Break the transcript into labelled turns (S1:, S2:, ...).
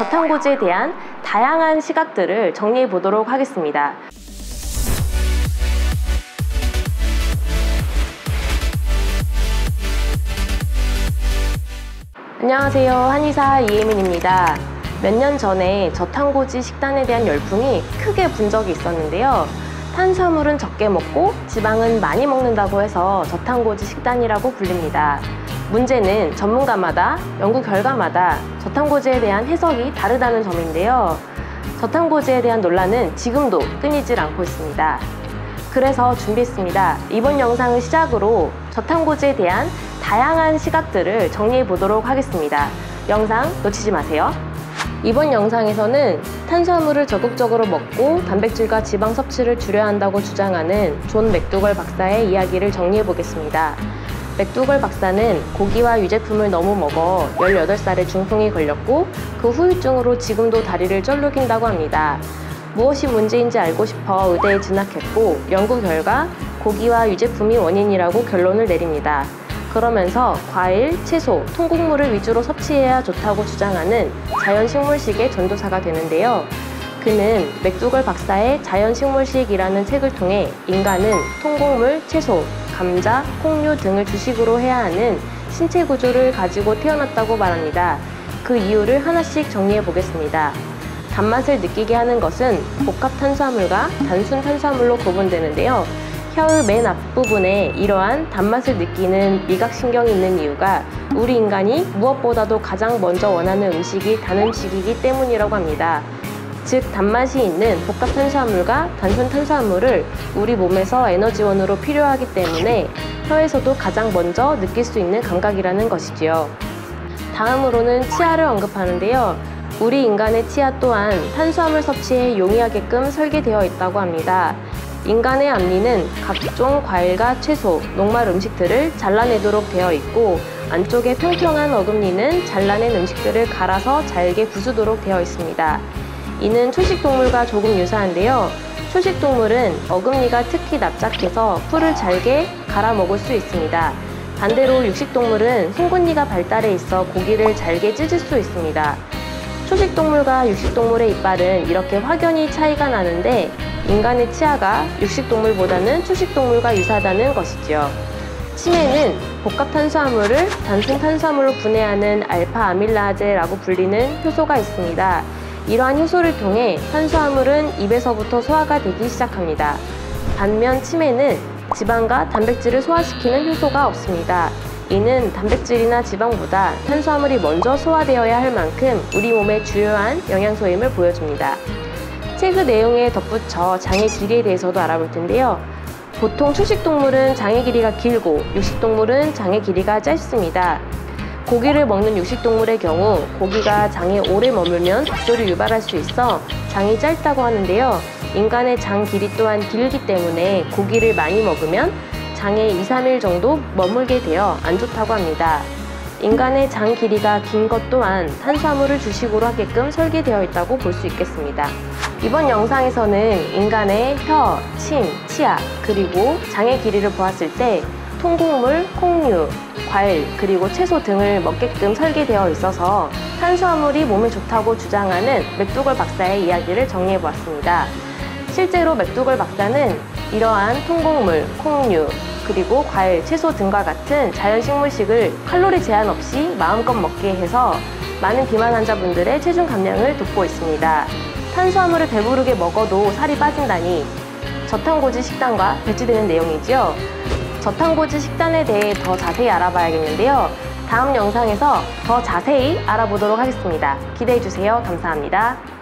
S1: 저탄고지에 대한 다양한 시각들을 정리해 보도록 하겠습니다. 안녕하세요. 한의사 이혜민입니다. 몇 년 전에 저탄고지 식단에 대한 열풍이 크게 분 적이 있었는데요. 탄수화물은 적게 먹고 지방은 많이 먹는다고 해서 저탄고지 식단이라고 불립니다. 문제는 전문가마다 연구 결과마다 저탄고지에 대한 해석이 다르다는 점인데요. 저탄고지에 대한 논란은 지금도 끊이질 않고 있습니다. 그래서 준비했습니다. 이번 영상을 시작으로 저탄고지에 대한 다양한 시각들을 정리해 보도록 하겠습니다. 영상 놓치지 마세요. 이번 영상에서는 탄수화물을 적극적으로 먹고 단백질과 지방 섭취를 줄여야 한다고 주장하는 존 맥두걸 박사의 이야기를 정리해 보겠습니다. 맥두걸 박사는 고기와 유제품을 너무 먹어 18살에 중풍이 걸렸고 그 후유증으로 지금도 다리를 쩔룩인다고 합니다. 무엇이 문제인지 알고 싶어 의대에 진학했고 연구 결과 고기와 유제품이 원인이라고 결론을 내립니다. 그러면서 과일, 채소, 통곡물을 위주로 섭취해야 좋다고 주장하는 자연식물식의 전도사가 되는데요. 그는 맥두걸 박사의 자연식물식이라는 책을 통해 인간은 통곡물, 채소, 감자, 콩류 등을 주식으로 해야 하는 신체 구조를 가지고 태어났다고 말합니다. 그 이유를 하나씩 정리해 보겠습니다. 단맛을 느끼게 하는 것은 복합 탄수화물과 단순 탄수화물로 구분되는데요. 혀의 맨 앞부분에 이러한 단맛을 느끼는 미각신경이 있는 이유가 우리 인간이 무엇보다도 가장 먼저 원하는 음식이 단 음식이기 때문이라고 합니다. 즉 단맛이 있는 복합 탄수화물과 단순 탄수화물을 우리 몸에서 에너지원으로 필요하기 때문에 혀에서도 가장 먼저 느낄 수 있는 감각이라는 것이지요. 다음으로는 치아를 언급하는데요. 우리 인간의 치아 또한 탄수화물 섭취에 용이하게끔 설계되어 있다고 합니다. 인간의 앞니는 각종 과일과 채소, 녹말 음식들을 잘라내도록 되어 있고 안쪽에 평평한 어금니는 잘라낸 음식들을 갈아서 잘게 부수도록 되어 있습니다. 이는 초식동물과 조금 유사한데요. 초식동물은 어금니가 특히 납작해서 풀을 잘게 갈아 먹을 수 있습니다. 반대로 육식동물은 송곳니가 발달해 있어 고기를 잘게 찢을 수 있습니다. 초식동물과 육식동물의 이빨은 이렇게 확연히 차이가 나는데 인간의 치아가 육식동물보다는 초식동물과 유사하다는 것이지요. 치매는 복합 탄수화물을 단순 탄수화물로 분해하는 알파 아밀라제라고 불리는 효소가 있습니다. 이러한 효소를 통해 탄수화물은 입에서부터 소화가 되기 시작합니다. 반면 치매는 지방과 단백질을 소화시키는 효소가 없습니다. 이는 단백질이나 지방보다 탄수화물이 먼저 소화되어야 할 만큼 우리 몸의 주요한 영양소임을 보여줍니다. 책의 내용에 덧붙여 장의 길이에 대해서도 알아볼 텐데요. 보통 초식 동물은 장의 길이가 길고 육식 동물은 장의 길이가 짧습니다. 고기를 먹는 육식동물의 경우 고기가 장에 오래 머물면 독소를 유발할 수 있어 장이 짧다고 하는데요. 인간의 장 길이 또한 길기 때문에 고기를 많이 먹으면 장에 2, 3일 정도 머물게 되어 안 좋다고 합니다. 인간의 장 길이가 긴 것 또한 탄수화물을 주식으로 하게끔 설계되어 있다고 볼 수 있겠습니다. 이번 영상에서는 인간의 혀, 침, 치아, 그리고 장의 길이를 보았을 때 통곡물, 콩류, 과일, 그리고 채소 등을 먹게끔 설계되어 있어서 탄수화물이 몸에 좋다고 주장하는 맥두걸 박사의 이야기를 정리해 보았습니다. 실제로 맥두걸 박사는 이러한 통곡물, 콩류, 그리고 과일, 채소 등과 같은 자연식물식을 칼로리 제한 없이 마음껏 먹게 해서 많은 비만 환자분들의 체중 감량을 돕고 있습니다. 탄수화물을 배부르게 먹어도 살이 빠진다니 저탄고지 식단과 배치되는 내용이지요. 저탄고지 식단에 대해 더 자세히 알아봐야겠는데요. 다음 영상에서 더 자세히 알아보도록 하겠습니다. 기대해주세요. 감사합니다.